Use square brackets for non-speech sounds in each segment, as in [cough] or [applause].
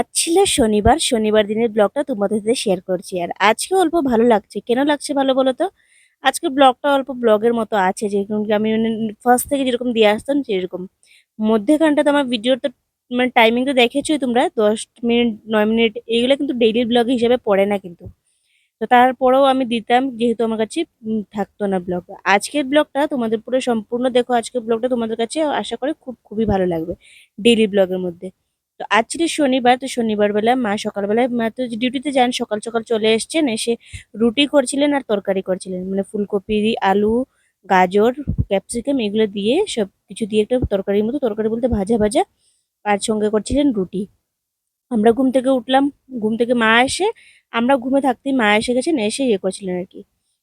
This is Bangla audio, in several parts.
আজ ছিল শনিবার। শনিবার দিনের ব্লগটা তোমাদের সাথে শেয়ার করছি। আর আজকে অল্প ভালো লাগছে। কেন লাগছে ভালো বলো তো? আজকে ব্লগটা অল্প ব্লগের মতো আছে। যেরকম আমি ফার্স্ট থেকে যেরকম দিয়ে আসতাম, সেরকম। মধ্যেখানটা তো আমার ভিডিওর তো মানে টাইমিং তো দেখেছোই তোমরা। দশ মিনিট, নয় মিনিট এইগুলো কিন্তু ডেইলি ব্লগ হিসেবে পড়ে না কিন্তু। তো তারপরেও আমি দিতাম, যেহেতু আমার কাছে থাকতো না ব্লগ আজকের ব্লগটা তোমাদের পুরো সম্পূর্ণ দেখো। আজকের ব্লগটা তোমাদের কাছে আশা করি খুব, খুবই ভালো লাগবে। ডেইলি ব্লগের মধ্যে। তো আজ শনিবার, তো শনিবার বেলা মা সকালবেলায়, মা তো ডিউটিতে যান, সকাল সকাল চলে এসছেন, এসে রুটি করছিলেন আর তরকারি করছিলেন। মানে ফুলকপি, আলু, গাজর ক্যাপসিকাম এগুলো দিয়ে সব কিছু দিয়ে একটা তরকারির মতো, তরকারি বলতে ভাজা ভাজা, আর সঙ্গে করছিলেন রুটি। আমরা ঘুম থেকে উঠলাম, ঘুম থেকে মা এসে, আমরা ঘুমে থাকতেই মা এসে গেছেন, এসে ইয়ে করছিলেন আর কি।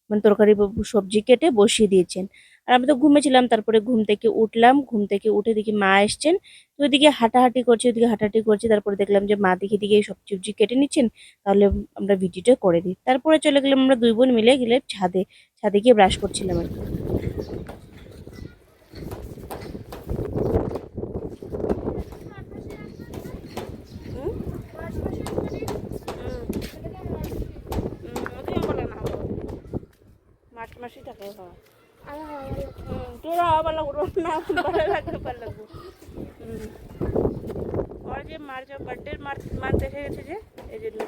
মানে তরকারি সবজি কেটে বসিয়ে দিয়েছেন। আর আমি তো ঘুমেছিলাম তারপরে ঘুম থেকে উঠলাম, ঘুম থেকে উঠে দেখি মা এসছেন। তো ওইদিকে হাঁটাহাঁটি করছে, ওইদিকে হাঁটাহাঁটি করছে, তারপরে দেখলাম যে মা দিকে দিকে সব সবজি কেটে নিচ্ছেন, তাহলে আমরা ভিডিওটা করে দিই। তারপরে চলে গেলাম আমরা দুই বোন মিলে গেলে ছাদে ছাদে গিয়ে ব্রাশ করছিলাম আর কি। মাসেই থাকে তোরা আবার লাগবো না ভালো লাগবে ভালো লাগবো ওর যে মার্চ বার্থডে মার্চ মান্থ এসে গেছে যে এই জন্য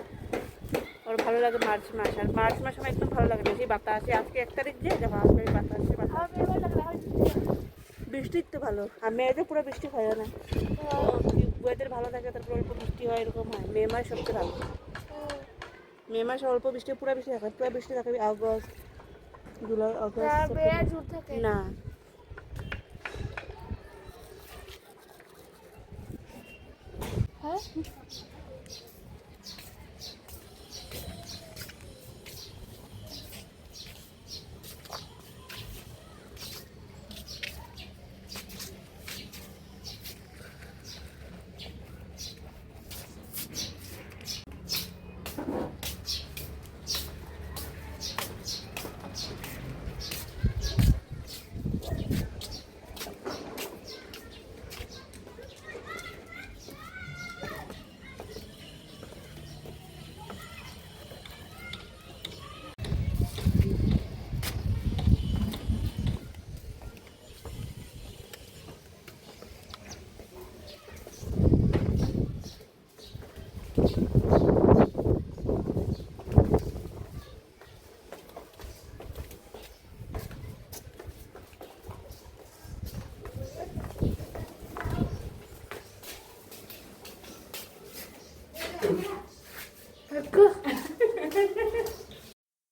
ওর ভালো লাগে মার্চ মাস আর মার্চ মাস আমার একদম ভালো লাগে বেশি বাতাসে আজকে এক তারিখ যে যখন আসবে বাতাসে বাতাস বৃষ্টির তো ভালো আর মেয়েদের পুরো বৃষ্টি হয় না ওয়েদার ভালো থাকে তারপর অল্প বৃষ্টি হয় এরকম হয় মে মাস সবচেয়ে ভালো মে মাসে অল্প বৃষ্টি পুরো বৃষ্টি থাকে পুরো বৃষ্টি থাকে আগস্ট জুলাই অগস্ট না। না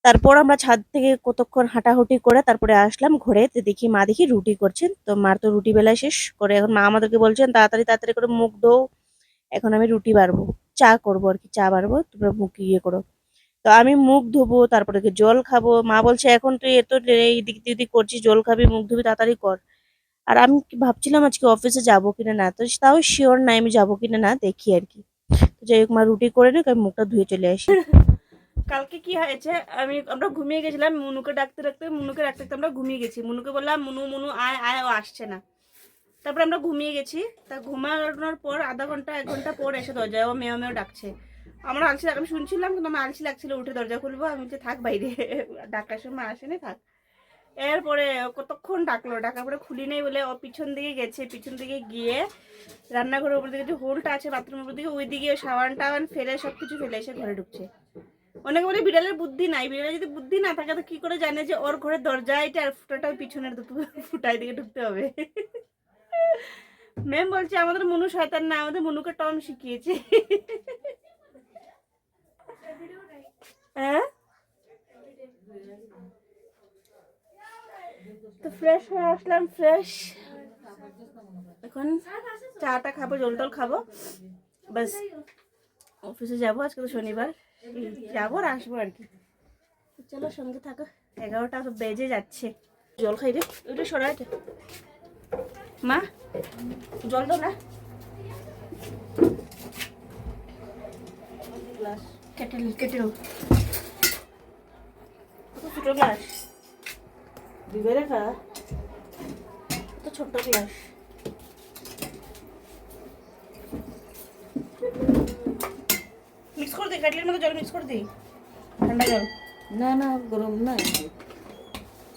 তারপর আমরা ছাদ থেকে কতক্ষণ হাঁটাহুটি করে তারপরে আসলাম ঘরে তো দেখি মা দেখি রুটি করছেন। তো মার তো রুটি বেলায় শেষ করে এখন মা আমাদেরকে বলছেন, তাড়াতাড়ি তাড়াতাড়ি করে মুখ ধো এখন আমি রুটি বাড়বো, চা করব আর কি, চা বাড়বো, তোমরা মুখ ইয়ে করো। তো আমি মুখ ধোবো, তারপরে জল খাব, মা বলছে, এখন তুই এত এই দিক দিক করছিস, জল খাবি, মুখ ধুবি, তাড়াতাড়ি কর। আর আমি ভাবছিলাম আজকে অফিসে যাব কিনা না, তো তাও শিওর নাই আমি যাব কিনা না, দেখি আর কি। যাই হোক, মা রুটি করে নিক, আমি মুখটা ধুয়ে চলে আসি। কালকে কি হয়েছে? আমি, আমরা ঘুমিয়ে গেছিলাম, মুনুকে ডাকতে ডাকতে, মুনুকে ডাকতে ডাকতে আমরা ঘুমিয়ে গেছি। মুনুকে বললাম, মুনু মুনু, আয় আয়, ও আসছে না। তারপর আমরা ঘুমিয়ে গেছি। তা ঘুমানোর পর আধা ঘণ্টা, এক ঘণ্টা পর এসে দরজায় ও মেয়ে মেয়েও ডাকছে। আমার আলসি আমি শুনছিলাম কিন্তু আমার আলসি লাগছিল, উঠে দরজা খুলবো। আমি যে থাক বাইরে ডাকার সময় আসেনি, থাক। এরপরে কতক্ষণ ডাকলো? ডাকার পরে খুলি নেই বলে ও পিছন দিকে গেছে। পিছন দিকে গিয়ে রান্নাঘরের উপর দিকে যে হোলটা আছে, বাথরুমের উপর দিকে ওই দিকে সাবান টাবান ফেলে সব কিছু ফেলে এসে ঘরে ঢুকছে। অনেকে বলে বিড়ালের বুদ্ধি নাই, বিড়ালের যদি বুদ্ধি না থাকে, তো কি করে জানে যে ওর ঘরের দরজা এটা আর ফুটাটা পিছনের ফুটাই দিকে ঢুকতে হবে? ম্যাম বলছে, আমাদের মনু শয়তান না, আমাদের মনুকে টম শিখিয়েছে। হ্যাঁ? তো ফ্রেশ হয়ে আসলাম ফ্রেশ এখন চাটা খাব, জল টল খাব। বাস অফিসে যাব, আজকে তো শনিবার। যাব আর আসব আর কি। চলো সঙ্গে থাকো। এগারোটা বেজে যাচ্ছে। জল খাই রে। ওইটা সরাই। মা? জল দাও না। গ্লাস। কেটে কেটে নাও। ছোট গ্লাস। দিবে রেখা কত ছোট্ট গ্লাস। করে দিই কাটলির মধ্যে জল মিক্স করে দিই ঠান্ডা জল। না না গরম না।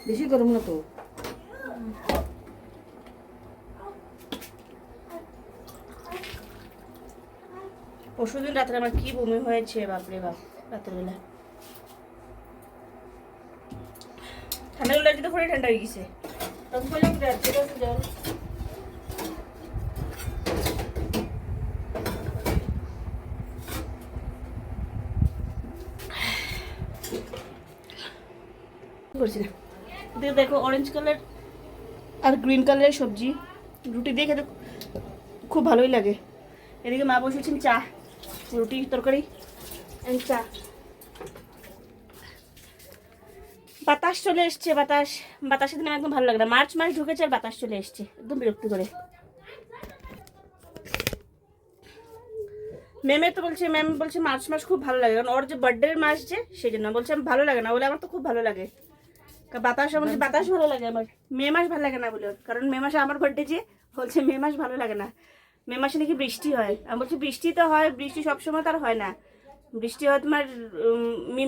বেশি গরম না তো। পরশুদিন রাত্রে আমার কি বমি হয়েছে বাপরে বাপ রাতের বেলা ঠান্ডা তো ঠান্ডা হয়ে গেছে। তখন রাত্রে রাত্রে জল করছি না এদিকে দেখো অরেঞ্জ কালার আর গ্রিন কালারের সবজি। রুটি দিয়ে খেতে খুব ভালোই লাগে। এদিকে মা বসেছেন চা, রুটি, তরকারি চা। বাতাস চলে এসছে, বাতাস। বাতাসের দিন একদম ভালো লাগে না। মার্চ মাস ঢুকেছে আর বাতাস চলে এসছে, একদম বিরক্তি করে। ম্যামে তো বলছে ম্যাম বলছে মার্চ মাস খুব ভালো লাগে। কারণ ওর যে বার্থডের মাস যে, সেই জন্য। বলছে, ভালো লাগে না। বলে, আমার তো খুব ভালো লাগে। বাতাস বলছে বাতাস ভালো লাগে আমার। মে মাস ভালো লাগে না বলে। কারণ মে মাসে আমার বার্থডে যে বলছে মে মাস ভালো লাগে না। মে মাসে নাকি বৃষ্টি হয়। আমি বলছি বৃষ্টি তো হয় বৃষ্টি সবসময় তো আর হয় না। বৃষ্টি হয় তোমার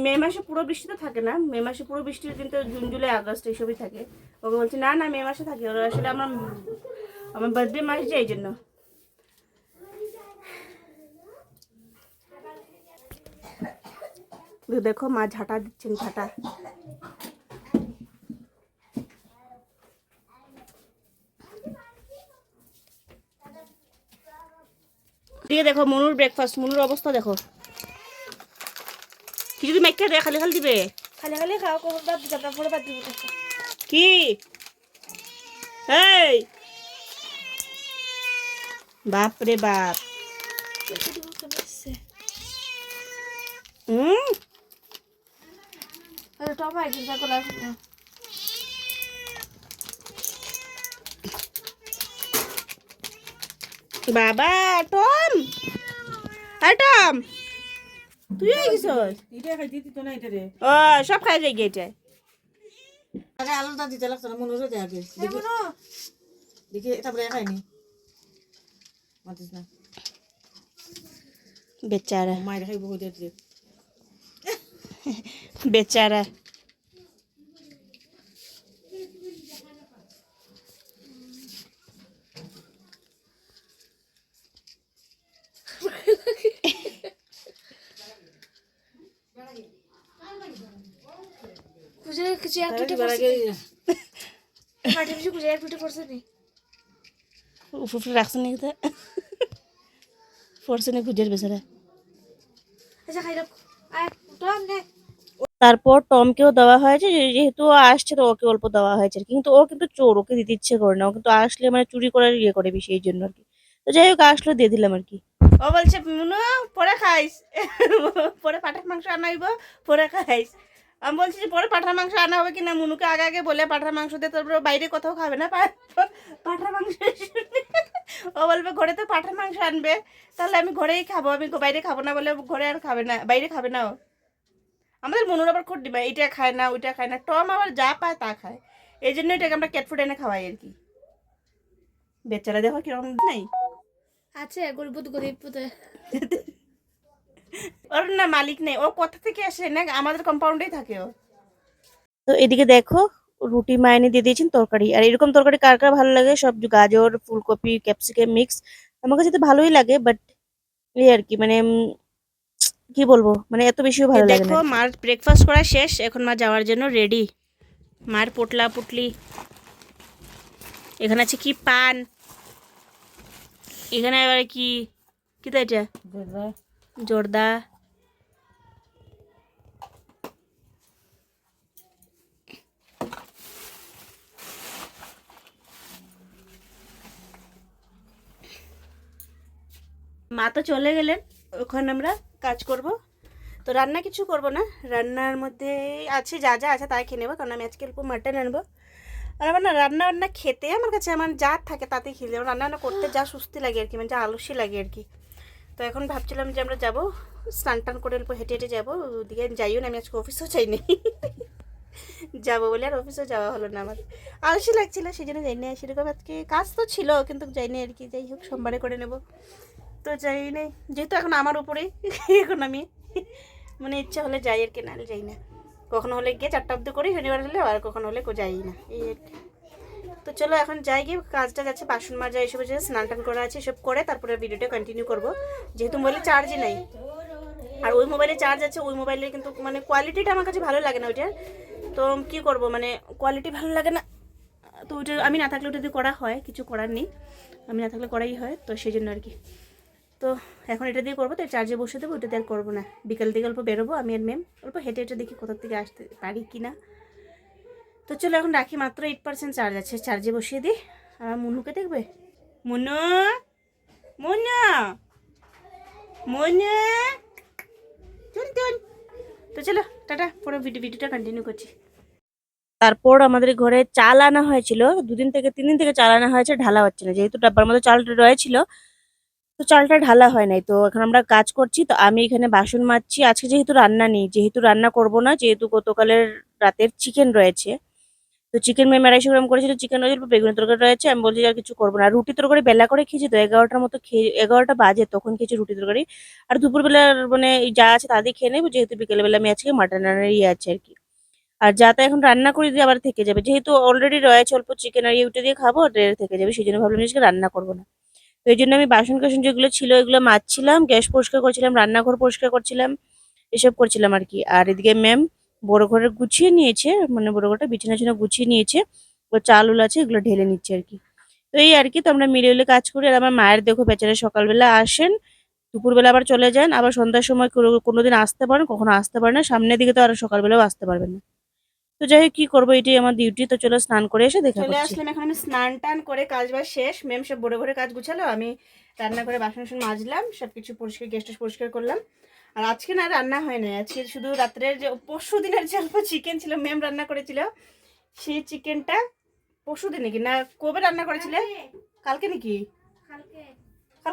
মে মাসে পুরো বৃষ্টি তো থাকে না। মে মাসে পুরো বৃষ্টি কিন্তু জুন জুলাই আগস্ট এইসবই থাকে। ওকে বলছে না না মে মাসে থাকে। ওরা আসলে আমার আমার বার্থডে মাস যে এই জন্য দেখো মা ঝাঁটা দিচ্ছেন ঝাঁটা। দিয়ে দেখো মনুর ব্রেকফাস্ট মনুর অবস্থা দেখো। কি যদি মেঘকে দেয় খালি খালি দিবে? খালি খালি খাও কখন বাদ দিতে তারপরে বাদ দিব কি? এই! বাপ রে বাপ। হুম টপ আই বাবা টম। আর টম তুই হয়ে গেছিস এটা খাইতে দিত না এটা রে। ও সব খাই যাই গেছে আগে আলুটা দিতে লাগতো না মনে হচ্ছে আগে দেখি। দেখি তারপরে খাইনি মাতিস না। বেচারা। মায়ের খাইব বেচারা। খুঁজে খুঁজে এক পড়ছে খুঁজে এক পড়ছে নি। উপরে রাখছে নাকি তা ফোরসে না খুঁজের বেচারা আচ্ছা খাই রাখ আয় টম নে। তারপর টমকেও দেওয়া হয়েছে যেহেতু আসছে তো ওকে অল্প দেওয়া হয়েছে কিন্তু ও কিন্তু চোর ওকে দিতে ইচ্ছে করে না। ও কিন্তু আসলে মানে চুরি করার ইয়ে করে বেশি এই জন্য আর কি। তো যাই হোক আসলো দিয়ে দিলাম আর কি। ও বলছে মুনু পরে খাইস। [laughs] পরে পাঠার মাংস আনাইব পরে খাইস। আমি বলছি যে পরে পাঠার মাংস আনা হবে কিনা? মুনুকে আগে আগে বলে পাঠার মাংস দিয়ে তারপরে বাইরে কোথাও খাবে না পাঠার মাংস। ও বলবে ঘরে তো পাঠার মাংস আনবে। তাহলে আমি ঘরেই খাব। আমি বাইরে খাব না বলে ঘরে আর খাবে না। বাইরে খাবে না ও। আমাদের মনুর আবার খুব ডিমান্ড। এইটা খায় না ওইটা খায় না। টম আবার যা পায় তা খায়। এই জন্য এটাকে আমরা ক্যাট ফুড এনে খাওয়াই আর কি। বেচারা দেখো কীরকম নেই? আছে গরিব গরিব পুতে [laughs] ওর না মালিক নেই। ও কোথা থেকে আসে? না আমাদের কম্পাউন্ডেই থাকে ও। তো এদিকে দেখো রুটি মাইনে দিয়ে দিয়েছেন তরকারি। আর এরকম তরকারি কার কার ভালো লাগে? সব গাজর ফুলকপি ক্যাপসিকাম মিক্স আমার কাছে তো ভালোই লাগে বাট এই আর কি মানে কি বলব? মানে এত বেশিও ভালো লাগে না। মার ব্রেকফাস্ট করা শেষ এখন মা যাওয়ার জন্য রেডি মার পোটলা পুটলি। এখানে আছে কি? পান। এখানে এবারে কি? কি তো এটা? জর্দা। মা তো চলে গেলেন ওখানে আমরা কাজ করব। তো রান্না কিছু করব না, রান্নার মধ্যে আছে যা যা আছে তাই খেয়ে নেব, কারণ আমি আজকে অল্প মাটন আনব। আর আমার না রান্না বান্না খেতে, আমার কাছে আমার যা থাকে তাতেই খেয়ে যাব রান্না করতে যা সুস্থি লাগে আর কি মানে যা আলস্য লাগে আর কি। তো এখন ভাবছিলাম যে আমরা যাব, স্নান টান করে অল্প হেঁটে হেঁটে যাব। ওদিকে যাইও না, আমি আজকে অফিসও চাইনি যাব বলে আর অফিসও যাওয়া হলো না আমার। আলসি লাগছিল সেই জন্য যাইনি। সেরকম আজকে কাজ তো ছিল, কিন্তু যাইনি আর কি। যাই হোক, সোমবারে করে নেব। তো যাই নেই যেহেতু এখন আমার উপরেই এখন আমি। মানে ইচ্ছা হলে যাই আর কি নাহলে যাই না। কখনো হলে গিয়ে চারটা অব্দি করি, শনিবার হলে, আর কখনো হলে যাই না। এই আর কি। তো চলো এখন যাই গিয়ে, কাজটা যাচ্ছে, বাসন মাজা এসব হচ্ছে স্নান টান করা আছে, এসব করে তারপরে ভিডিওটা কন্টিনিউ করব। যেহেতু মোবাইলে চার্জই নাই। আর ওই মোবাইলে চার্জ আছে, ওই মোবাইলে কিন্তু মানে কোয়ালিটিটা আমার কাছে ভালো লাগে না ওইটার। তো কি করব মানে কোয়ালিটি ভালো লাগে না, তো ওইটা আমি না থাকলে ওটা যদি করা হয়, কিছু করার নেই। আমি না থাকলে করাই হয়, তো সেই জন্য আর কি। তো এখন এটা দিয়ে করব, তো চার্জে বসে দেবো ওটা দিয়ে আর করব না। বিকাল দিকে অল্প বেরোবো, আমি আর ম্যাম অল্প হেঁটে হেঁটে দেখি কোথার থেকে আসতে পারি কি না তো চলো এখন রাখি, মাত্র এইট পার্সেন্ট চার্জ আছে। চার্জে বসিয়ে দিই। আর মুনুকে দেখবে? মুনু মুনু মুনু চল চল তো চলো, টাটা। পুরো ভিডিও ভিডিওটা কন্টিনিউ করছি। তারপর আমাদের ঘরে চাল আনা হয়েছিল। দুদিন থেকে তিন দিন থেকে চাল আনা হয়েছে, ঢালা হচ্ছে না। যেহেতু ডাব্বার মতো চালটা রয়েছিল, তো চালটা ঢালা হয় নাই। তো এখন আমরা কাজ করছি, তো আমি এখানে বাসন মাজছি। আজকে যেহেতু রান্না নেই, যেহেতু রান্না করব না, যেহেতু গতকালের রাতের চিকেন রয়েছে তো চিকেন মেম আড়াইশো গ্রাম করেছিল চিকেন রয়েছে, বেগুনের তরকারি রয়েছে, আমি বলছি আর কিছু করব না। রুটি তরকারি বেলা করে খেয়েছি তো এগারোটার মতো খেয়ে, এগারোটা বাজে তখন খেয়েছি রুটি তরকারি। আর দুপুরবেলার মানে যা আছে তাদের খেয়ে নেব, যেহেতু বিকেলবেলা আমি আজকে মাটন রান্নার ইয়ে আছে আর কি। আর যাতে এখন রান্না করে দিয়ে আবার থেকে যাবে। যেহেতু অলরেডি রয়েছে অল্প চিকেন আর ইউটে দিয়ে খাব আর থেকে যাবে সেই জন্য ভাবলাম আজকে রান্না করব না। তো এই জন্য আমি বাসন কাসন যেগুলো ছিল এগুলো মাজছিলাম, গ্যাস পরিষ্কার করছিলাম, রান্নাঘর পরিষ্কার করছিলাম, এসব করছিলাম আর কি। আর এদিকে ম্যাম বড় ঘরে গুছিয়ে নিয়েছে মানে বড় ঘরটা বিছানা টিছানা গুছিয়ে নিয়েছে ও চাল উল আছে এগুলো ঢেলে নিচ্ছে আর কি। তো এই আর কি তো আমরা মিলে মিলে কাজ করি আর আমার মায়ের দেখো বেচারা সকালবেলা আসেন দুপুরবেলা আবার চলে যান আবার সন্ধ্যার সময় কোনো- কোনোদিন আসতে পারেন কখনো আসতে পারেন না সামনের দিকে তো আর সকালবেলাও আসতে পারবেন না। তো যাই হোক কি করব এটাই আমার ডিউটি তো চলো স্নান করে এসে দেখা চলে আসলাম এখন আমি স্নান টান করে কাজ বাজ শেষ ম্যাম সব বড় ঘরে কাজ গুছালো আমি রান্না করে বাসন টাসন মাজলাম সব কিছু পরিষ্কার গেস্ট পরিষ্কার করলাম। আর আজকে না রান্না হয় না আজকে শুধু রাত্রের যে পরশু দিনের যে অল্প চিকেন ছিল ম্যাম রান্না করেছিল সেই চিকেনটা পরশু দিন নাকি? না কবে রান্না করেছিলে? কালকে। নাকি? কালকে।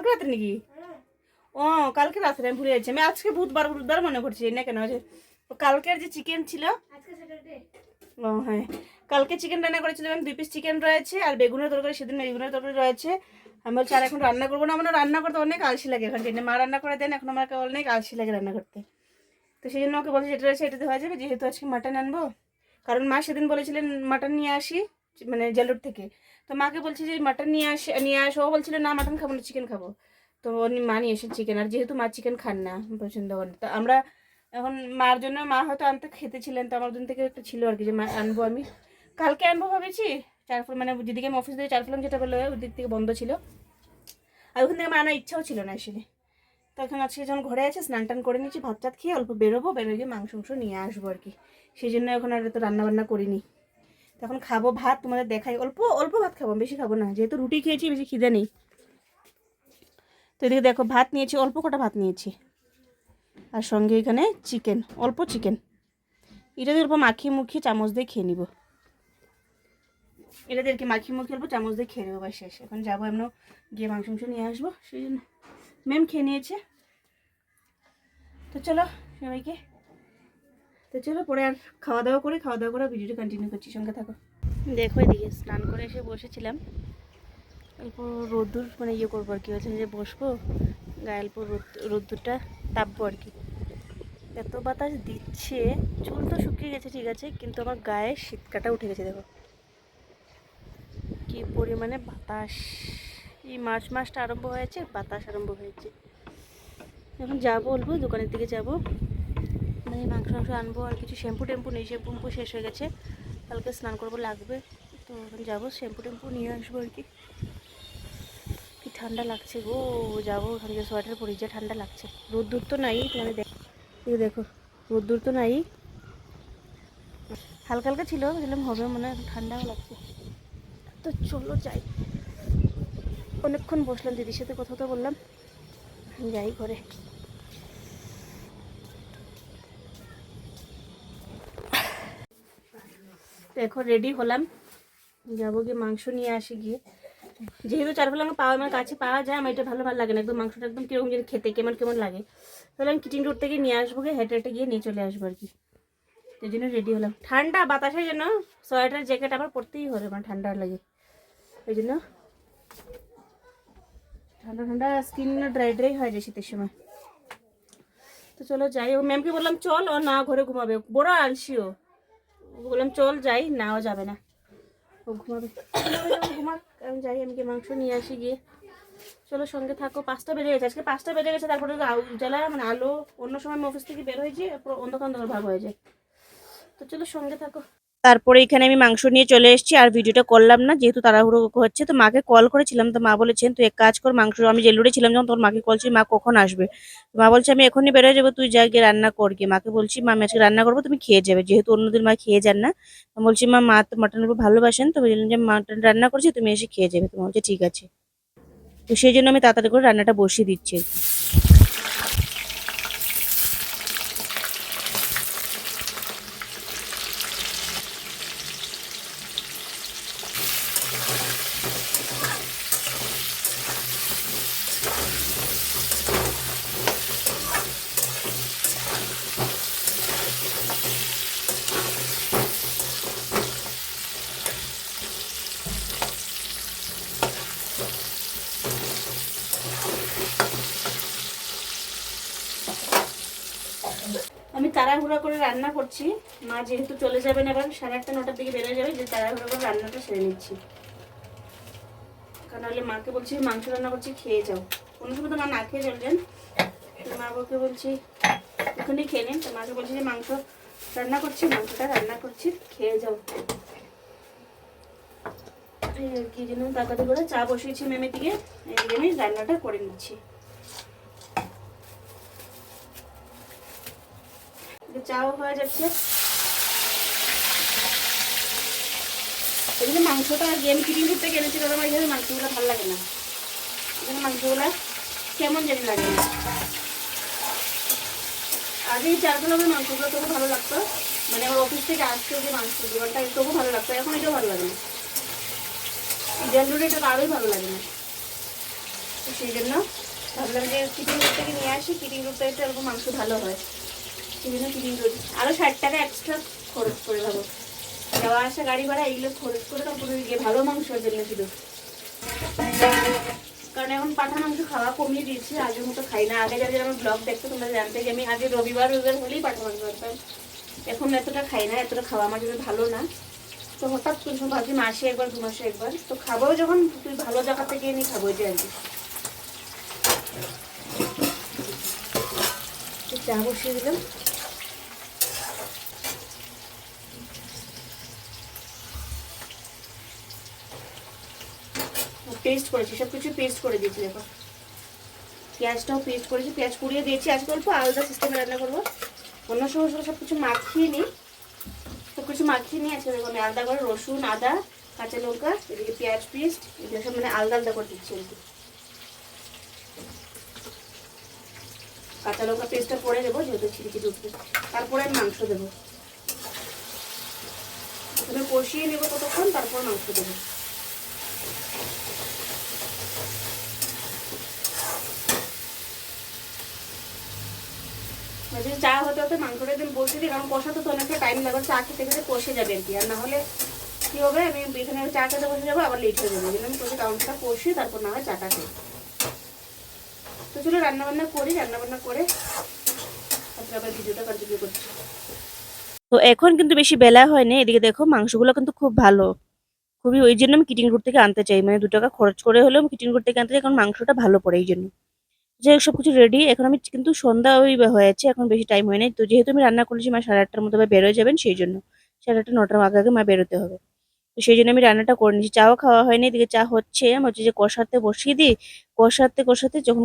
রাত্রে নাকি? হ্যাঁ। ও কালকে রাত্রে আমি ভুলে যাচ্ছি। আমি আজকে বুধবার বুধবার মনে করছি না কেন? যে কালকের যে চিকেন ছিল ও হ্যাঁ। কালকে চিকেন রান্না করেছিলাম দুই পিস চিকেন রয়েছে আর বেগুনের তরকারি সেদিন বেগুনের তরকারি রয়েছে। আমি বলছি, আর এখন রান্না করব না? আমার রান্না করতে অনেক আলসি লাগে এখন মা রান্না করে দেন, এখন আমাকে অনেক আলসি লাগে রান্না করতে। তো সেই জন্য ওকে বলছি, যেটা রয়েছে এটাতে হয়ে যাবে, যেহেতু আজকে মাটন আনব। কারণ মা সেদিন বলেছিলেন, মাটন নিয়ে আসি মানে জেলুর থেকে। তো মাকে বলছি যে, মাটন নিয়ে আসি, নিয়ে আসো। ও বলছিল, না, মাটন খাব না চিকেন খাব। তো উনি মা নিয়ে এসে চিকেন আর যেহেতু মা চিকেন খান না, পছন্দ করেন তো আমরা এখন মার জন্য, মা হয়তো আনতে খেতেছিলেন, তো আমার দিন থেকে একটা ছিল আর কি, যে মা আনব আমি। কালকে আনব ভাবেছি চারফল মানে যেদিকে আমি অফিস থেকে চারফলম যেটা বলল ওই দিক থেকে বন্ধ ছিল। আর ওখান থেকে আমার আনার ইচ্ছাও ছিল না আসলে তো এখন আজকে যখন ঘরে আছে, স্নান টান করে নিচ্ছি ভাত টাত খেয়ে অল্প বেরোবো, বেরোয় গিয়ে মাংস মাংস নিয়ে আসব আর কি। সেই জন্য এখন আর তো রান্নাবান্না করিনি। তো এখন খাব ভাত, তোমাদের দেখাই। অল্প অল্প ভাত খাব, বেশি খাব না। যেহেতু রুটি খেয়েছি, বেশি খিদে নেই। তো এদিকে দেখো, ভাত নিয়েছি, অল্প কটা ভাত নিয়েছি। আর সঙ্গে এখানে চিকেন অল্প চিকেন এটা দিয়ে অল্প মাখিয়ে মুখিয়ে চামচ দিয়ে খেয়ে নিব। এটা দিয়ে আর কি মাখিয়ে মুখিয়ে অল্প চামচ দিয়ে খেয়ে দেবো শেষ। এখন যাব এমন গিয়ে মাংস মাংস নিয়ে আসব, সেই জন্য ম্যাম খেয়ে নিয়েছে। তো চলো সবাইকে। তো চলো, পরে আর খাওয়া দাওয়া করে খাওয়া দাওয়া করে ভিডিওটা কন্টিনিউ করছি, সঙ্গে থাকো। দেখো এদিকে স্নান করে এসে বসেছিলাম। অল্প রোদ্দুর মানে ইয়ে করব আর কি হচ্ছে যে বসবো, গায়ে অল্প রোদ, রোদ্দুরটা তাপবো আর কি। এত বাতাস দিচ্ছে, চুল তো শুকিয়ে গেছে, ঠিক আছে, কিন্তু আমার গায়ে শীতকাটা উঠে গেছে, দেখো। কি পরিমাণে বাতাস? এই মার্চ মাসটা আরম্ভ হয়েছে বাতাস আরম্ভ হয়েছে। এখন যাব বলব, দোকানের দিকে যাব। মানে মাংস মাংস আনব, আর কিছু শ্যাম্পু টেম্পু নেই, শ্যাম্পু টেম্পু শেষ হয়ে গেছে। কালকে স্নান করব, লাগবে। তো এখন যাব, শ্যাম্পু টেম্পু নিয়ে আসব আর কি। কি ঠান্ডা লাগছে গো, যাব ওখান থেকে, সোয়েটার পরি, যা ঠান্ডা লাগছে। রোদ্দুর তো নাই মানে দেখ দেখো, রোদ্দুর তো নাই। হালকা হালকা ছিল হবে, মনে হয় ঠান্ডাও লাগছে। তো চলো যাই। অনেকক্ষণ বসলাম দিদির সাথে কথা তো বললাম। যাই ঘরে। এখন রেডি হলাম। যাব গিয়ে মাংস নিয়ে আসি গিয়ে। যেহেতু চারফলাঙ্গা পাওয়া আমার কাছে পাওয়া যায়, আমার এটা ভালো ভালো লাগে না। একদম মাংসটা একদম কীরকম যেন খেতে কেমন কেমন লাগে। তাহলে আমি কিটিং রোড থেকে নিয়ে আসব গিয়ে হেঁটে হেঁটে গিয়ে নিয়ে চলে আসব আর কি। এই জন্য রেডি হলাম। ঠান্ডা বাতাসের জন্য সোয়েটার জ্যাকেট আবার পরতেই হবে, আমার ঠান্ডা লাগে। ওই জন্য ঠান্ডা ঠান্ডা স্কিন ড্রাই ড্রাই হয়ে যায় শীতের সময়। তো চলো যাই। ও ম্যামকে বললাম, চল, ও না, ঘরে ঘুমাবে। বড় আলসিও। বললাম, চল, যাই, নাও যাবে না। ও ঘুমাবে। [coughs] ঘুমাক, আমি যাই, আমি গিয়ে মাংস নিয়ে আসি গিয়ে। চলো, সঙ্গে থাকো, পাঁচটা বেজে গেছে। আজকে পাঁচটা বেজে গেছে, তারপরে উজালা মানে আলো, অন্য সময় আমি অফিস থেকে বের হয়েছি অন্ধকার অন্ধকার ভাব হয়ে যায়। তো চলো, সঙ্গে থাকো। তারপরে এখানে আমি মাংস নিয়ে চলে এসেছি আর ভিডিওটা করলাম না, যেহেতু তাড়াহুড়ো হচ্ছে তো মাকে কল করেছিলাম তো মা বলেছেন, তুই এক কাজ কর, মাংস আমি জেলুড়ে ছিলাম যখন তোর মাকে কলছি মা কখন আসবে? মা বলছে, আমি এখনই বেরোয় যাব, তুই যা গিয়ে রান্না কর গিয়ে। মাকে বলছি, মা, আমি আজকে রান্না করব, তুমি খেয়ে যাবে, যেহেতু অন্যদিন মা খেয়ে যান না। তো বলছি, মা মা তো মাটন ভালোবাসেন, তো বললেন যে মাটন রান্না করছি, তুমি এসে খেয়ে যাবে। তো মা বলছে, ঠিক আছে। তো সেই জন্য আমি তাড়াতাড়ি করে রান্নাটা বসিয়ে দিচ্ছি আর কি। যেহেতু চলে যাবেন এবার সাড়ে আটটা, নটার দিকে বেরোয় যাবে, যে তাড়াহুড়া করে রান্নাটা সেরে নিচ্ছি। কারণ নাহলে মাকে বলছি, মাংস রান্না করছি, খেয়ে যাও। কোনো সময় তো মা না খেয়ে চলবেন তো মা বাবাকে বলছি ওখানেই খেয়ে নিন। তো মাকে বলছি যে, মাংস রান্না করছি, মাংসটা রান্না করছি, খেয়ে যাও। কি যেন তাড়াতাড়ি করে চা বসিয়েছি মেমে দিকে এদিকে আমি রান্নাটা করে নিচ্ছি। চাও হয়ে যাচ্ছে। এখানে মাংসটা গেম কিটিং করতে কিনেছি দাদা আমার এখানে মাংসগুলো ভালো লাগে না। এখানে মাংসগুলো কেমন জানি লাগে আগে চারগুলো আমার মাংসগুলো তবু ভালো লাগতো। মানে আমার অফিস থেকে আসতো যে মাংস জীবনটা তবু ভালো লাগতো, এখন এটাও ভালো লাগে না। জেনারেলি এটা আরোই ভালো লাগে না। তো সেই জন্য ভাবলাম যে কিটিং রুট থেকে নিয়ে আসি কিটিং রুটটা একটু এরকম মাংস ভালো হয়। সেই জন্য কিটিং রুট আরও ষাট টাকা এক্সট্রা খরচ করে ভাবো। যাওয়া আসা গাড়ি ভাড়া এইগুলো খরচ করে তারপরে গিয়ে ভালো মাংসের জন্য শুধু কারণ এখন পাঠা মাংস খাওয়া কমিয়ে দিয়েছি আগের মতো খাই না। আগে যাদের আমার ব্লগ দেখতো, তোমরা জানতে যে আমি আগে রবিবার রবিবার হলেই পাঠা মাংস খেতাম এখন এতটা খাই না, এতটা খাওয়া আমার জন্য ভালো না। তো হঠাৎ কোন সময় ভাবছি মাসে একবার, দু মাসে একবার। তো খাব যখন তুই ভালো জায়গা থেকে এনে খাব যে আর কি চা বসিয়ে দিলাম। পেস্ট করেছি, সব কিছু পেস্ট করে দিয়েছি, দেখো। পেঁয়াজটাও পেস্ট করেছি, পেঁয়াজ পুড়িয়ে দিয়েছি আজকে অল্প আলাদা সিস্টেমে রান্না করব। অন্য সময় সব কিছু মাখিয়ে নিই। সব কিছু মাখিয়ে নিই আজকে দেখো আমি আলাদা করে রসুন, আদা, কাঁচা লঙ্কা, এদিকে পেঁয়াজ পেস্ট এগুলো সব মানে আলাদা আলাদা করে দিচ্ছি কাঁচা লঙ্কা পেস্টটা পরে দেবো, যেহেতু ছিটকে উঠবে। তারপরে আমি মাংস দেবো। প্রথমে কষিয়ে নেব ততক্ষণ তারপর মাংস দেবো। মাঝে চা হতে হতে মাংসটা একদিন বসিয়ে দিই, কারণ কষাতে তো অনেকটা টাইম লাগবে চা খেতে খেতে কষে যাবে আর কি। আর না হলে কি হবে, আমি এখানে চা খেতে বসে যাব, আবার লেট হয়ে যাবে। জন্য আমি প্রতি কাউন্টটা কষিয়ে তারপর না হয় চাটা খাই। তো চলো রান্না বান্না করি রান্না বান্না করে তারপরে আবার ভিডিওটা কন্টিনিউ করছি। তো এখন কিন্তু বেশি বেলা হয়নি, এদিকে দেখো মাংসগুলো কিন্তু খুব ভালো। খুবই, ওই জন্য আমি কিটিং রুট থেকে আনতে চাই মানে দু টাকা খরচ করে হলেও আমি কিটিং রুট থেকে আনতে চাই, কারণ মাংসটা ভালো পড়ে এই জন্য। যাই হোক, সবকিছু রেডি এখন আমি কিন্তু সন্ধ্যা ওই হয়েছে, এখন বেশি টাইম হয়নি তো যেহেতু আমি রান্না করেছি, মা সাড়ে আটটার মধ্যে আবার বেরোয় যাবেন, সেই জন্য সাড়ে আটটা, নটার আগে আগে মা বেরোতে হবে। তো সেই জন্য আমি রান্নাটা করে নিচ্ছি চাও খাওয়া হয়নি, এদিকে চা হচ্ছে। আমি হচ্ছে যে কষাতে বসিয়ে দিই। কষাতে কষাতে যখন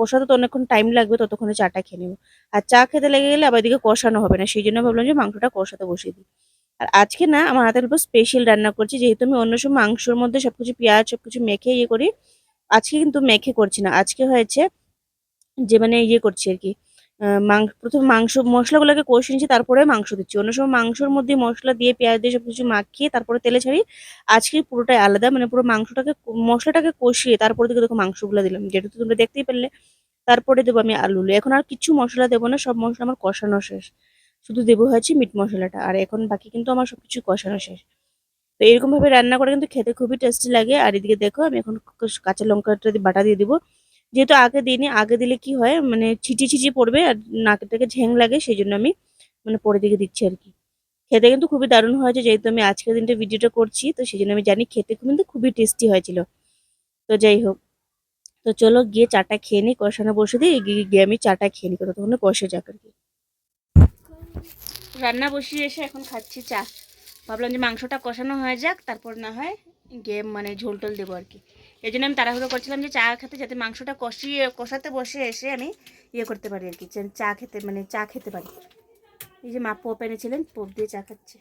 কষাতে তো অনেকক্ষণ টাইম লাগবে, ততক্ষণে চাটা খেয়ে নেব। আর চা খেতে লেগে গেলে আবার এদিকে কষানো হবে না। সেই জন্য ভাবলাম যে মাংসটা কষাতে বসিয়ে দিই। আর আজকে না, আমার হাতের উপর স্পেশাল রান্না করছি। যেহেতু আমি অন্য সময় মাংসর মধ্যে সবকিছু পেঁয়াজ, সবকিছু মেখে ইয়ে করি, আজকে কিন্তু মেখে করছি না। আজকে হয়েছে যে মানে ইয়ে করছি আর কি। মাংস প্রথমে মাংস, মশলাগুলোকে কষিয়ে নিচ্ছি তারপরে মাংস দিচ্ছি। অন্য সময় মাংসর মধ্যে মশলা দিয়ে পেঁয়াজ দিয়ে সবকিছু মাখিয়ে, তারপরে তেলে ছাড়ি আজকে পুরোটাই আলাদা। মানে পুরো মাংসটাকে, মশলাটাকে কষিয়ে তারপরে দিকে দেখো মাংসগুলো দিলাম। যেটা তো তোমরা দেখতেই পারলে তারপরে দেবো আমি আলু এখন আর কিছু মশলা দেবো না, সব মশলা আমার কষানো শেষ। শুধু দেবো হচ্ছে মিট মশলাটা, আর এখন বাকি কিন্তু আমার সব কিছু কষানো শেষ। তো এরকম ভাবে রান্না করে কিন্তু খেতে খুবই টেস্টি লাগে। আর এদিকে দেখো আমি এখন কাঁচা লঙ্কাটা বাটা দিয়ে দিব। যেহেতু আগে দিইনি, আগে দিলে কি হয় মানে ছিটি ছিটি পড়বে আর নাকে থেকে ঝ্যাং লাগে সেই জন্য আমি মানে পরে দিকে দিচ্ছি আর কি। খেতে কিন্তু খুবই দারুণ হয়েছে, যেহেতু আমি আজকের দিনটা ভিডিওটা করছি, তো সেই জন্য আমি জানি খেতে কিন্তু খুবই টেস্টি হয়েছিল। তো যাই হোক, তো চলো গিয়ে চাটা খেয়ে নিই, কষানো বসে দিই, গিয়ে আমি চাটা খেয়ে নিই ততক্ষণ কষে যাক আর কি। রান্না বসিয়ে এসে এখন খাচ্ছি চা। ভাবলাম যে মাংসটা কষানো হয়ে যাক, তারপর না হয় গিয়ে মানে ঝোল টোল দেবো আর কি। এই জন্য আমি তাড়াহুড়ো করছিলাম যে চা খেতে যাতে মাংসটা কষিয়ে কষাতে বসে এসে আমি ইয়ে করতে পারি আর কি চা খেতে মানে চা খেতে পারি। এই যে মা পোপ এনেছিলেন, পোপ দিয়ে চা খাচ্ছে।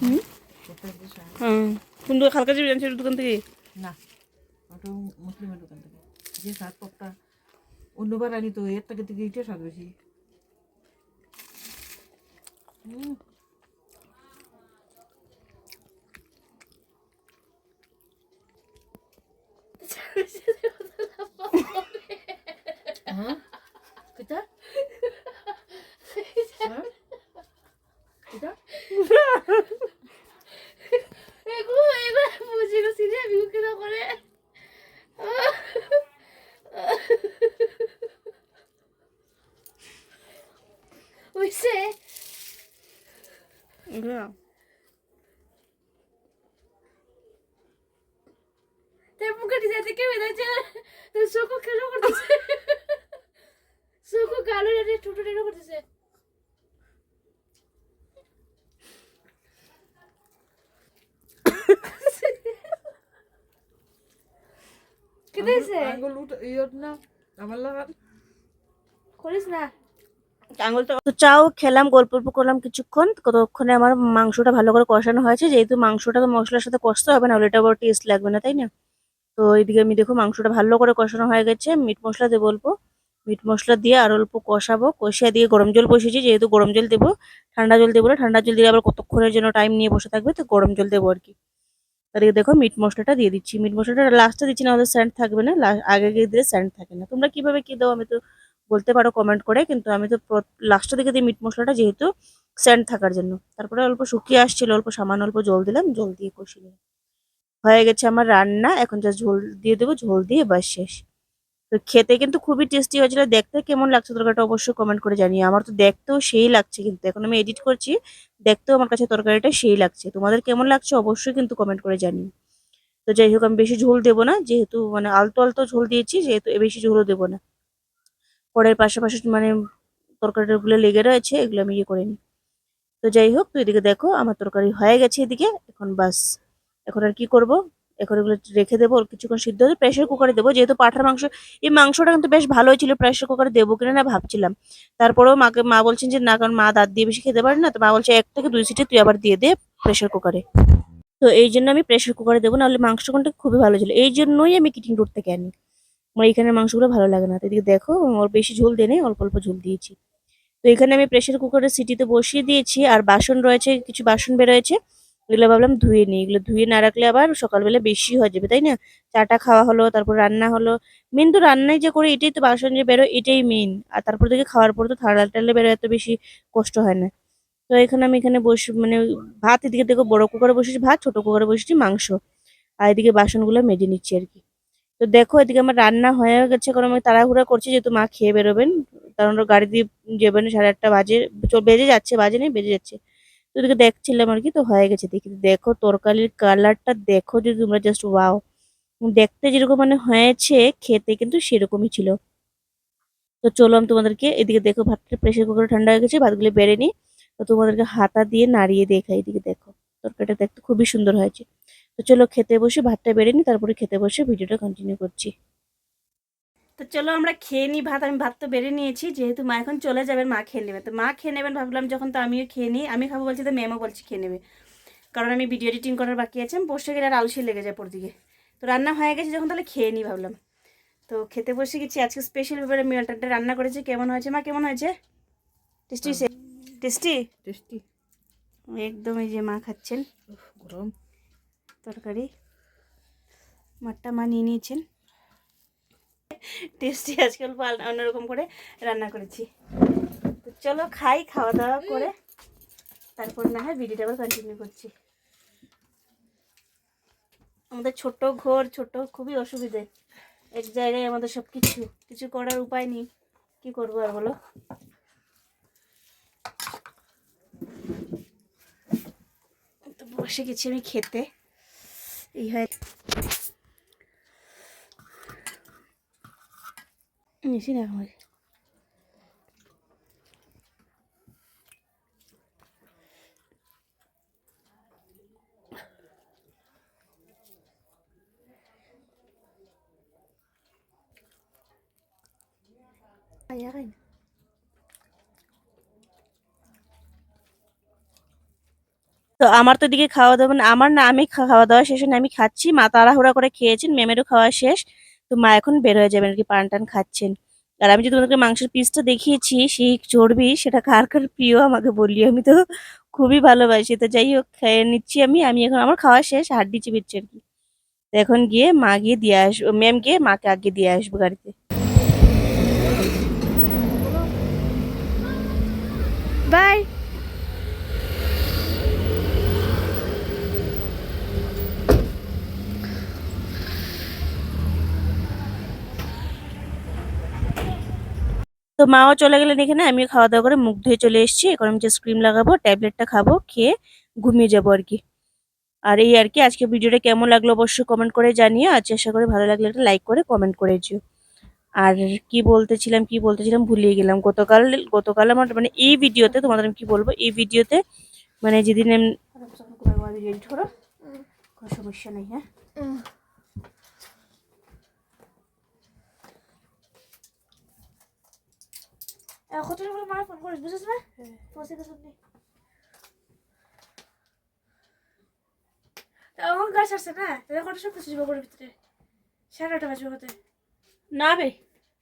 হুম? কোন দোকান খালকা যাবি জানছি দোকান থেকে? না ওটা মুসলিমের দোকান থেকে। যে সাত অন্যবার আনি তো এর থেকে থেকে এটা স্বাদ বেশি। হুম। হ্যাঁ? কিতা? হ্যাঁ? কিতা? এগুলো এগুলো বুঝি না সিনে ভিউ কেন করে ওইসে তার মুখে ডিজাইন কে বেদাচ্ছে তার চোখ কেন করতেছে চোখ কালো রে ছোট রে করতেছে কি দিয়েছে আঙ্গুল উঠ- ইয়ত না আমার লাগার করিস না আঙুল তো তো চাও খেলাম গল্প গল্প করলাম কিছুক্ষণ ততক্ষণে আমার মাংসটা ভালো করে কষানো হয়েছে যেহেতু মাংসটা তো মশলার সাথে কষতে হবে না ওটা আবার টেস্ট লাগবে না তাই না? তো এইদিকে আমি দেখো মাংসটা ভালো করে কষানো হয়ে গেছে। মিট মশলা দেবো অল্প মিট মশলা দিয়ে আর অল্প কষাবো। কষিয়ে দিয়ে গরম জল বসিয়েছি, যেহেতু গরম জল দেবো, ঠান্ডা জল দেবো না। ঠান্ডা জল দিলে আবার কতক্ষণের জন্য টাইম নিয়ে বসে থাকবে, তো গরম জল দেবো আর কি তাদেরকে দেখো মিট মশলাটা দিয়ে দিচ্ছি। মিট মশলাটা লাস্টে দিচ্ছি না হলে স্যান্ড থাকবে না। আগে গিয়ে দিলে স্যান্ড থাকে না। তোমরা কীভাবে কি দাও আমি তো বলতে পারো কমেন্ট করে, কিন্তু আমি তো লাস্টের দিকে দিই মিট মশলাটা যেহেতু স্যান্ড থাকার জন্য। তারপরে অল্প শুকিয়ে আসছিল, অল্প সামান্য অল্প জল দিলাম, জল দিয়ে কষিয়ে হয়ে গেছে আমার রান্না। এখন যা ঝোল দিয়ে দেবো, ঝোল দিয়ে বাস শেষ। তো খেতে কিন্তু খুবই টেস্টি হয়েছিল। দেখতে কেমন লাগছে তরকারিটা অবশ্যই কমেন্ট করে জানিয়ে আমার তো দেখতেও সেই লাগছে কিন্তু, এখন আমি এডিট করছি। দেখতেও আমার কাছে তরকারিটা সেই লাগছে। তোমাদের কেমন লাগছে অবশ্যই কিন্তু কমেন্ট করে জানিও। তো যাই হোক, আমি বেশি ঝোল দেবো না। যেহেতু মানে আলতো আলতো ঝোল দিয়েছি যেহেতু বেশি ঝোলও দেবো না। পরের পাশাপাশি মানে তরকারিগুলো লেগে রয়েছে, এগুলো আমি ইয়ে করে নিই। তো যাই হোক, তো এদিকে দেখো, আমার তরকারি হয়ে গেছে এদিকে। এখন বাস। এখন আর কি করব? এখন এগুলো রেখে দেবো কিছুক্ষণ সিদ্ধ হতে প্রেশার কুকারে দেবো। যেহেতু পাঠার মাংস, এই মাংসটা কিন্তু বেশ ভালোই ছিল প্রেশার কুকারে দেবো কিনা না ভাবছিলাম। তারপরেও মাকে, মা বলছেন যে, না, কারণ মা দাঁত দিয়ে বেশি খেতে পারে না। তো মা বলছে, এক থেকে দুই সিটি তুই আবার দিয়ে দে প্রেশার কুকারে তো এই জন্য আমি প্রেশার কুকারে দেবো, নাহলে মাংস কোনটা খুবই ভালো ছিল। এই জন্যই আমি কিটিং রোড থেকে আনি। আমার এখানে মাংসগুলো ভালো লাগে না। তো এদিকে দেখো, ওর বেশি ঝোল দিয়ে নেই, অল্প অল্প ঝোল দিয়েছি। তো এখানে আমি প্রেশার কুকারের সিটিতে বসিয়ে দিয়েছি, আর বাসন রয়েছে, কিছু বাসন বেরোয়েছে। এগুলো ভাবলাম ধুয়ে নিই। এগুলো ধুয়ে না রাখলে আবার সকালবেলা বেশি হয়ে যাবে, তাই না? চাটা খাওয়া হলো, তারপর রান্না হলো। মেন তো রান্নাই যে করে এটাই তো বাসন যে বেরো এটাই মেন আর তারপর থেকে খাওয়ার পর তো থালা টালে বেরো এত বেশি কষ্ট হয় না। তো এখানে আমি এখানে বসে মানে ভাত এদিকে দেখো বড় কুকারে বসেছি ভাত, ছোট কুকারে বসেছি মাংস। আর এদিকে বাসনগুলো মেজে নিচ্ছি আর কি। তো দেখো এদিকে আমার রান্না হয়ে গেছে, কারণ আমি তাড়াহুড়া করছি যেহেতু মা খেয়ে বেরোবেন। কারণ গাড়ি দিয়ে যাবেন সাড়ে আটটা বাজে বেজে যাচ্ছে, বাজে নেই, বেজে যাচ্ছে। তো দেখছিলাম আর কি, তো হয়ে গেছে দেখি। দেখো তরকারির কালারটা দেখো যদি তোমরা জাস্ট ওয়াও দেখতে যেরকম মানে হয়েছে, খেতে কিন্তু সেরকমই ছিল। তো চলো আমি তোমাদেরকে এদিকে দেখো, ভাতটা প্রেশার কুকারে ঠান্ডা হয়ে গেছে, ভাতগুলো বেড়ে নিই। তো তোমাদেরকে হাতা দিয়ে নাড়িয়ে দেখাই, এদিকে দেখো। তরকারিটা দেখতে খুবই সুন্দর হয়েছে। তো চলো খেতে বসে ভাতটা বেড়ে নিই, তারপরে খেতে বসে ভিডিওটা কন্টিনিউ করছি। তো চলো আমরা খেয়ে নিই ভাত। আমি ভাত তো বেড়ে নিয়েছি যেহেতু মা এখন চলে যাবেন মা খেয়ে নেবে। তো মা খেয়ে নেবেন ভাবলাম যখন তো আমিও খেয়ে নিই আমি খাব বলছি তো ম্যামও বলছি খেয়ে নেবে। কারণ আমি ভিডিও এডিটিং করার বাকি আছে আমি বসে গেলে আর আলসি লেগে যায় দিকে তো রান্না হয়ে গেছে যখন তাহলে খেয়ে নিই ভাবলাম। তো খেতে বসে গেছি আজকে স্পেশাল ব্যাপারে মিলটা রান্না করেছি কেমন হয়েছে? মা কেমন হয়েছে? Tasty tasty? টেস্টি। একদম এই যে মা খাচ্ছেন। গরম। তরকারি। মাঠটা মা নিয়ে নিয়েছেন। টেস্টি আজকে অল্প অন্যরকম করে রান্না করেছি। তো চলো খাই, খাওয়া দাওয়া করে। তারপর না হয় ভিডিওটা আবার কন্টিনিউ করছি। আমাদের ছোট ঘর ছোট খুবই অসুবিধে। এক জায়গায় আমাদের সব কিছু কিছু করার উপায় নেই। কি করব আর বলো? তো বসে গেছি আমি খেতে। এই হয় নিশি না আমার আয়া খাই তো আমার তো দিকে খাওয়া দাওয়া আমার না আমি খাওয়া দাওয়া শেষ আমি খাচ্ছি, মা তাড়াহুড়া করে খেয়েছেন, মেমেরও খাওয়া শেষ। তো মা এখন বের হয়ে যাবেন আর কি পান টান খাচ্ছেন। আর আমি যে তোমাদেরকে মাংসের পিসটা দেখিয়েছি, সেই চর্বি, সেটা কার কার প্রিয় আমাকে বললি আমি তো খুবই ভালোবাসি। তো যাই হোক, খেয়ে নিচ্ছি আমি আমি এখন, আমার খাওয়া শেষ হাড্ডি চিবিচ্ছি আর কি। তো এখন গিয়ে মা গিয়ে দিয়ে আসব ম্যাম গিয়ে মাকে আগে দিয়ে আসব গাড়িতে। বাই। তো মাও চলে গেলেন এখানে আমিও খাওয়া দাওয়া করে মুখ ধুয়ে চলে এসেছি। এখন আমি জাস্ট ক্রিম লাগাবো ট্যাবলেটটা খাব খেয়ে ঘুমিয়ে যাব আর কি। আর এই আর কি আজকে ভিডিওটা কেমন লাগল অবশ্যই কমেন্ট করে জানিও। আর চেষ্টা করে ভালো লাগলে একটা লাইক করে কমেন্ট করে দিও। আর কি বলতেছিলাম কি বলতেছিলাম ভুলিয়ে গেলাম। গতকাল গতকাল আমার মানে এই ভিডিওতে তোমাদের আমি কি বলব এই ভিডিওতে মানে যেদিন কোনো সমস্যা নেই হ্যাঁ? কত করে মারা ফোন করিস বুঝিস না পৌঁছে গেছে আপনি এখন গাছ আসছে না তাহলে কিছু ঘরের ভিতরে সাড়ে আটটা বাজবে হতে না বে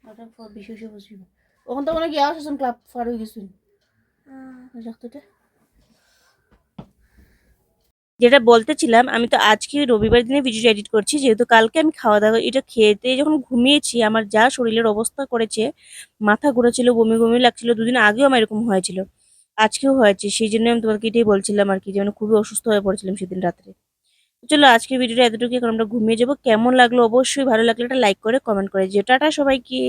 ওটা বেশি বেশি বসিব ওখান তো অনেক গিয়ে আসছেন ক্লাব ফার হয়ে গেছেন যেটা বলতেছিলাম, আমি তো আজকে রবিবার দিনে ভিডিও এডিট করছি, যেহেতু কালকে আমি খাওয়া দাওয়া এটা খেতে যখন ঘুমিয়েছি, আমার যা শরীরের অবস্থা করেছে, মাথা ঘুরেছিল, বমি বমি লাগছিল, দুদিন আগেও আমার এরকম হয়েছিল, আজকেও হয়েছে, সেই জন্য আমি তোমাকে এটাই বলছিলাম আর কি, যে মানে খুবই অসুস্থ হয়ে পড়েছিলাম সেদিন রাত্রে। চলো আজকের ভিডিওটা এতটুকু এখন আমরা ঘুমিয়ে যাব, কেমন লাগল অবশ্যই ভালো লাগলে একটা লাইক করে কমেন্ট করে যেও টাটা সবাইকে!